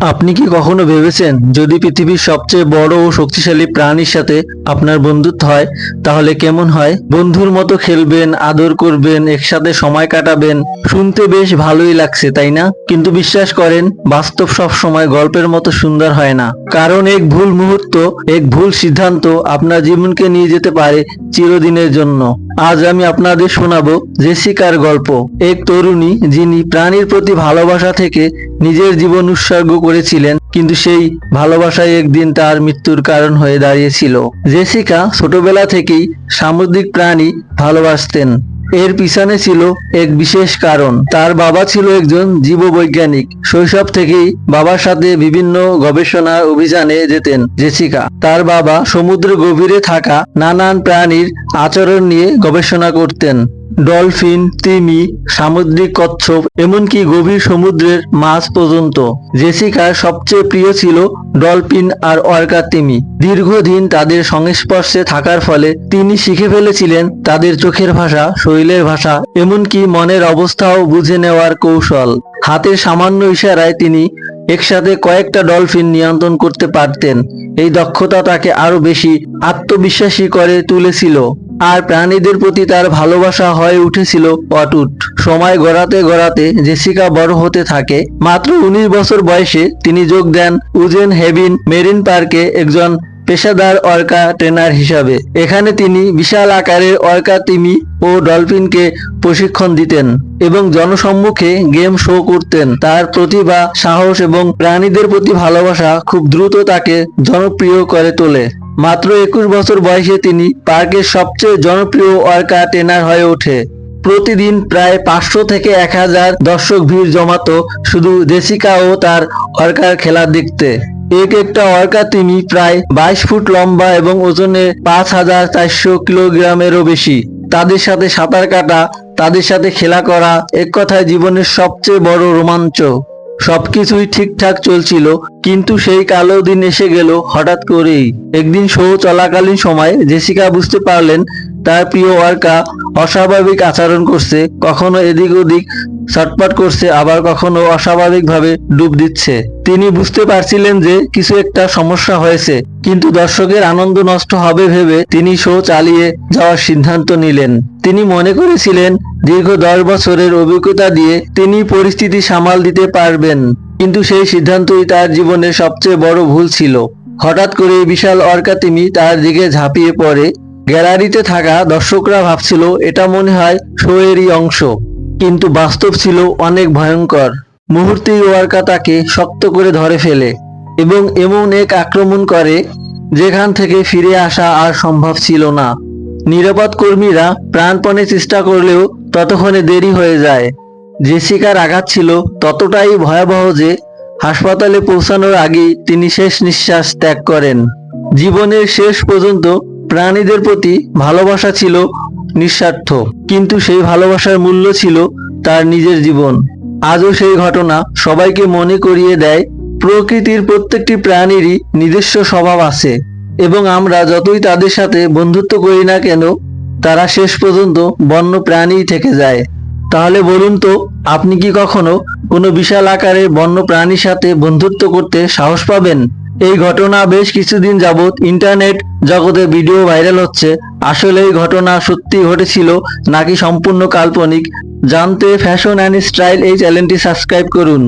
আপনি কি কখনো ভেবেছেন, যদি পৃথিবীর সবচেয়ে বড় ও শক্তিশালী প্রাণীর সাথে আপনার বন্ধুত্ব হয়, তাহলে কেমন হয়? বন্ধুর মতো খেলবেন, আদর করবেন, একসাথে সময় কাটাবেন। শুনতে বেশ ভালোই লাগছে, তাই না? কিন্তু বিশ্বাস করেন, বাস্তব সব সময় গল্পের মতো সুন্দর হয় না। কারণ এক ভুল মুহূর্ত, এক ভুল সিদ্ধান্ত আপনার জীবনকে নিয়ে যেতে পারে চিরদিনের জন্য। আজ আমি আপনাদের শোনাবো জেসিকার গল্প। এক তরুণী যিনি প্রাণীর প্রতি ভালোবাসা থেকে নিজের জীবন উৎসর্গ করেছিলেন, কিন্তু সেই ভালোবাসায় একদিন তার মৃত্যুর কারণ হয়ে দাঁড়িয়েছিল। জেসিকা ছোটবেলা থেকেই সামুদ্রিক প্রাণী ভালোবাসতেন। এর পিছনে ছিল এক বিশেষ কারণ। তার বাবা ছিল একজন জীববৈজ্ঞানিক। শৈশব থেকেই বাবার সাথে বিভিন্ন গবেষণা অভিযানে যেতেন জেসিকা। তার বাবা সমুদ্র গভীরে থাকা নানান প্রাণীর আচরণ নিয়ে গবেষণা করতেন। ডলফিন, তিমি, সামুদ্রিক কচ্ছপ, এমনকি গভীর সমুদ্রের মাছ পর্যন্ত। জেসিকার সবচেয়ে প্রিয় ছিল ডলফিন আর অর্কা তিমি। দীর্ঘদিন তাদের সংস্পর্শে থাকার ফলে তিনি শিখে ফেলেছিলেন তাদের চোখের ভাষা, শরীরের ভাষা, এমনকি মনের অবস্থাও বুঝে নেওয়ার কৌশল। হাতের সামান্য ইশারায় তিনি একসাথে কয়েকটা ডলফিন নিয়ন্ত্রণ করতে পারতেন। এই দক্ষতা তাকে আরও বেশি আত্মবিশ্বাসী করে তুলেছিল। আর প্রাণীদের প্রতি তার ভালোবাসা হয়ে উঠেছিল অটুট। সময় গড়াতে গড়াতে জেসিকা বড় হতে থাকে। মাত্র উনিশ বছর বয়সে তিনি যোগ দেন উজেন হেভিন মেরিন পার্কে একজন পেশাদার অর্কা ট্রেনার হিসাবে। এখানে তিনি বিশাল আকারের অর্কা তিমি ও ডলফিনকে প্রশিক্ষণ দিতেন এবং জনসম্মুখে গেম শো করতেন। তার প্রতিভা, সাহস এবং প্রাণীদের প্রতি ভালোবাসা খুব দ্রুত তাকে জনপ্রিয় করে তোলে। মাত্র একুশ বছর বয়সে তিনি পার্কের সবচেয়ে জনপ্রিয় অর্কা ট্রেনার হয়ে ওঠে। প্রতিদিন প্রায় পাঁচশো থেকে এক হাজার দর্শক ভিড় জমাতো শুধু জেসিকা ও তার অর্কার খেলা দেখতে। এক একটা অর্কা তিনি প্রায় বাইশ ফুট লম্বা এবং ওজনে পাঁচ হাজার চারশো কিলোগ্রামেরও বেশি। তাদের সাথে সাঁতার কাটা, তাদের সাথে খেলা করা এক কথায় জীবনের সবচেয়ে বড় রোমাঞ্চ। সবকিছুই ঠিকঠাক চলছিল, কিন্তু সেই কালো দিন এসে গেল হঠাৎ করেই। একদিন শো চলাকালীন সময় জেসিকা বুঝতে পারলেন, তার প্রিয় ওয়ার্কা অস্বাভাবিক আচরণ করছে, কখনো এদিক ওদিক ছটপট করছে, আবার কখনো অস্বাভাবিকভাবে ডুব দিচ্ছে। তিনি বুঝতে পারছিলেন যে কিছু একটা সমস্যা হয়েছে, কিন্তু দর্শকের আনন্দ নষ্ট হবে ভেবে তিনি শো চালিয়ে যাওয়ার সিদ্ধান্ত নিলেন। তিনি মনে করেছিলেন, দীর্ঘ দশ বছরের অভিজ্ঞতা দিয়ে তিনি পরিস্থিতি সামাল দিতে পারবেন, কিন্তু সেই সিদ্ধান্তই তার জীবনের সবচেয়ে বড় ভুল ছিল। হঠাৎ করে বিশাল অর্কা তিমি তার দিকে ঝাঁপিয়ে পড়ে। গ্যালারিতে থাকা দর্শকরা ভাবছিল, এটা মনে হয় শো এরই অংশ। কিন্তু বাস্তব ছিল অনেক ভয়ঙ্কর। মুহূর্তেই ওয়ার্কা তাকে শক্ত করে ধরে ফেলে এবং এমন এক আক্রমণ করে যেখান থেকে ফিরে আসা আর সম্ভব ছিল না। নিরাপদ কর্মীরা প্রাণপণে চেষ্টা করলেও ততক্ষণে দেরি হয়ে যায়। জেসিকার আঘাত ছিল ততটাই ভয়াবহ যে হাসপাতালে পৌঁছানোর আগেই তিনি শেষ নিঃশ্বাস ত্যাগ করেন। জীবনের শেষ পর্যন্ত প্রাণীদের প্রতি ভালোবাসা ছিল নিঃস্বার্থ। কিন্তু সেই ভালোবাসার মূল্য ছিল তার নিজের জীবন। আজও সেই ঘটনা সবাইকে মনে করিয়ে দেয়, প্রকৃতির প্রত্যেকটি প্রাণীরই নিজস্ব স্বভাব আছে। এবং আমরা যতই তাদের সাথে বন্ধুত্ব করি না কেন, তারা শেষ পর্যন্ত বন্য প্রাণীই থেকে যায়। তাহলে বলুন তো, আপনি কি কখনো কোনো বিশাল আকারে বন্য প্রাণীর সাথে বন্ধুত্ব করতে সাহস পাবেন? এই ঘটনা বেশ কিছুদিন যাবৎ ইন্টারনেট জগতে ভিডিও ভাইরাল হচ্ছে। আসলে এই ঘটনা সত্যি ঘটেছিল নাকি সম্পূর্ণ কাল্পনিক? জানতে ফ্যাশন অ্যান্ড স্টাইল এই চ্যানেলটি সাবস্ক্রাইব করুন।